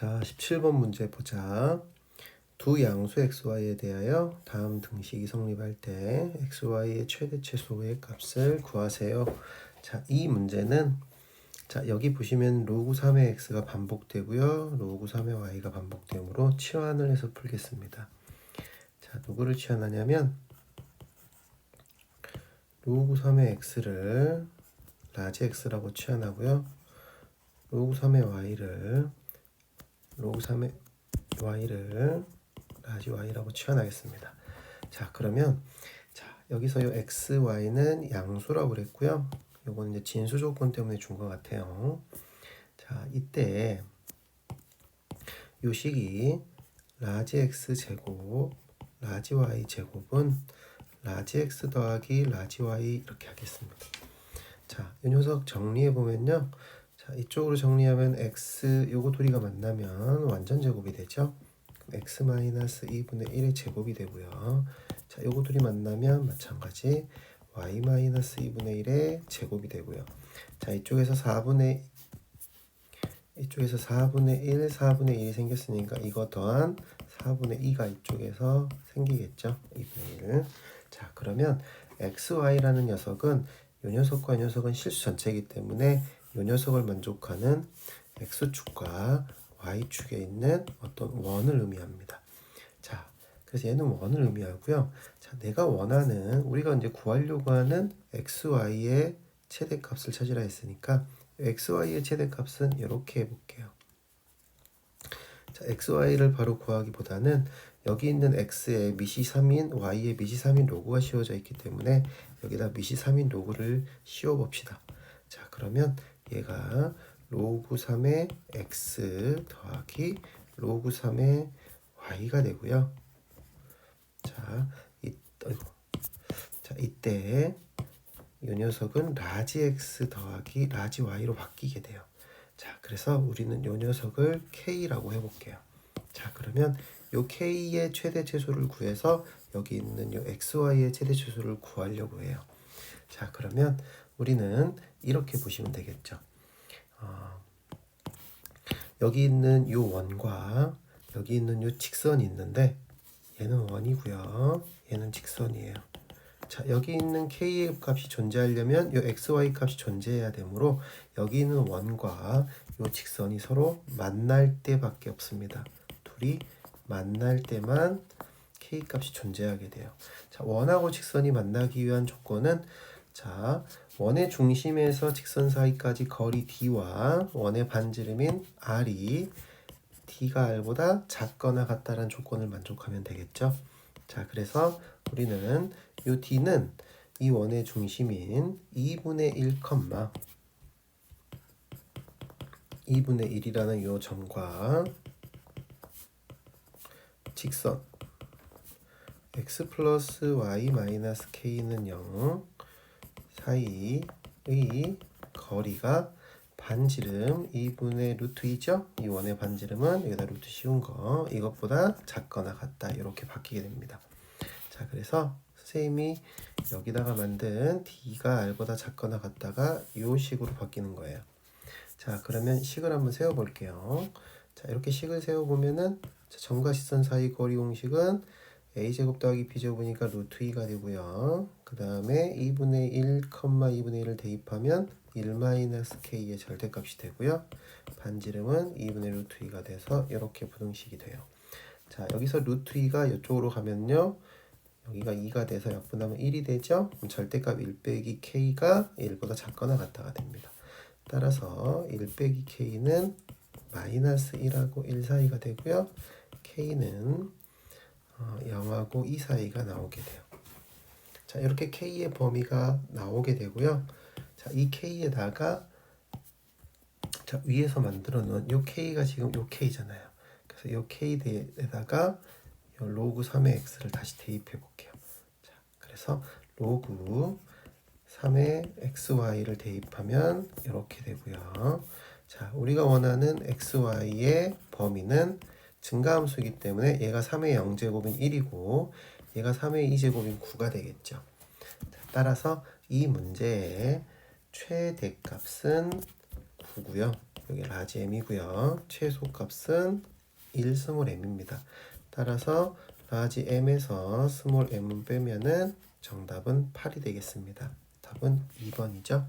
자, 17번 문제 보자. 두 양수 xy에 대하여 다음 등식이 성립할 때 xy의 최대 최소의 값을 구하세요. 자, 이 문제는 자, 여기 보시면 로그 3의 x가 반복되고요. 로그 3의 y가 반복되므로 치환을 해서 풀겠습니다. 자, 누구를 치환하냐면 로그 3의 x를 라지 x라고 치환하고요. 로그 3의 y를 로그 3의 y를 라지 y라고 치환하겠습니다. 자, 그러면 자, 여기서 요 x, y는 양수라고 그랬고요. 요거는 이제 진수 조건 때문에 준 것 같아요. 자, 이때 요 식이 라지 x 제곱, 라지 y 제곱은 라지 x 더하기 라지 y 이렇게 하겠습니다. 자, 이 녀석 정리해 보면요. 자, 이쪽으로 정리하면 x 요거 둘이가 만나면 완전 제곱이 되죠. x 마이너스 2분의 1의 제곱이 되고요. 자, 요거 둘이 만나면 마찬가지 y 마이너스 2분의 1의 제곱이 되고요. 자, 이쪽에서 4분의 이쪽에서 4분의 1, 4분의 1이 생겼으니까 이거 더한 4분의 2가 이쪽에서 생기겠죠. 2분의 1. 자, 그러면 xy라는 녀석은 이 녀석과 이 녀석은 실수 전체이기 때문에 이 녀석을 만족하는 x축과 y축에 있는 어떤 원을 의미합니다. 자, 그래서 얘는 원을 의미하고요. 자, 내가 원하는 우리가 이제 구하려고 하는 xy의 최대값을 찾으라 했으니까 xy의 최대값은 이렇게 해볼게요. 자, xy를 바로 구하기보다는 여기 있는 x의 미시 3인 y의 미시 3인 로그가 씌워져 있기 때문에 여기다 미시 3인 로그를 씌워 봅시다. 자, 그러면 얘가 로그 3의 x 더하기 로그 3의 y가 되고요. 자, 이, 어이구. 자, 이때 이 녀석은 라지 x 더하기 라지 y로 바뀌게 돼요. 자, 그래서 우리는 이 녀석을 k라고 해볼게요. 자, 그러면 요 k의 최대 최소를 구해서 여기 있는 요 xy의 최대 최소를 구하려고 해요. 자, 그러면 우리는 이렇게 보시면 되겠죠. 어, 여기 있는 요 원과 여기 있는 요 직선이 있는데 얘는 원이고요. 얘는 직선이에요. 자, 여기 있는 k의 값이 존재하려면 요 xy 값이 존재해야 되므로 여기 있는 원과 요 직선이 서로 만날 때밖에 없습니다. 둘이 만날 때만 k 값이 존재하게 돼요. 자, 원하고 직선이 만나기 위한 조건은 자, 원의 중심에서 직선 사이까지 거리 d와 원의 반지름인 r이 d가 r보다 작거나 같다는 조건을 만족하면 되겠죠. 자, 그래서 우리는 이 d는 이 원의 중심인 2분의 1, 2분의 1이라는 요 점과 직선 x 플러스 y 마이너스 k는 0 사이의 거리가 반지름 2분의 루트 2죠? 이 원의 반지름은 여기다 루트 씌운 거 이것보다 작거나 같다 이렇게 바뀌게 됩니다. 자 그래서 선생님이 여기다가 만든 d가 r보다 작거나 같다가 이 식으로 바뀌는 거예요. 자 그러면 식을 한번 세워볼게요. 자 이렇게 식을 세워보면은 점과 시선 사이 거리 공식은 a제곱 더하기 b제곱이니까 루트 2가 되고요. 그 다음에 2분의 1, 2분의 1을 대입하면 1 마이너스 k의 절대값이 되고요. 반지름은 2분의 루트 2가 돼서 이렇게 부등식이 돼요. 자 여기서 루트 2가 이쪽으로 가면요. 여기가 2가 돼서 약분하면 1이 되죠. 그럼 절대값 1 빼기 k가 1보다 작거나 같다가 됩니다. 따라서 1 빼기 k는 마이너스 1하고 1 사이가 되고요. k는 어, 0하고 2 사이가 나오게 돼요. 자, 이렇게 k의 범위가 나오게 되고요. 자, 이 k에다가 자, 위에서 만들어 놓은 요 k가 지금 요 k잖아요. 그래서 요 k에다가 요 로그 3의 x를 다시 대입해 볼게요. 자, 그래서 로그 3의 xy를 대입하면 이렇게 되고요. 자, 우리가 원하는 xy의 범위는 증가함수이기 때문에 얘가 3의 0제곱인 1이고 얘가 3의 2제곱인 9가 되겠죠. 자, 따라서 이 문제의 최대값은 9고요. 여기 라지 m이고요. 최소값은 1 스몰 m입니다. 따라서 라지 m에서 스몰 m은 빼면은 정답은 8이 되겠습니다. 답은 2번이죠.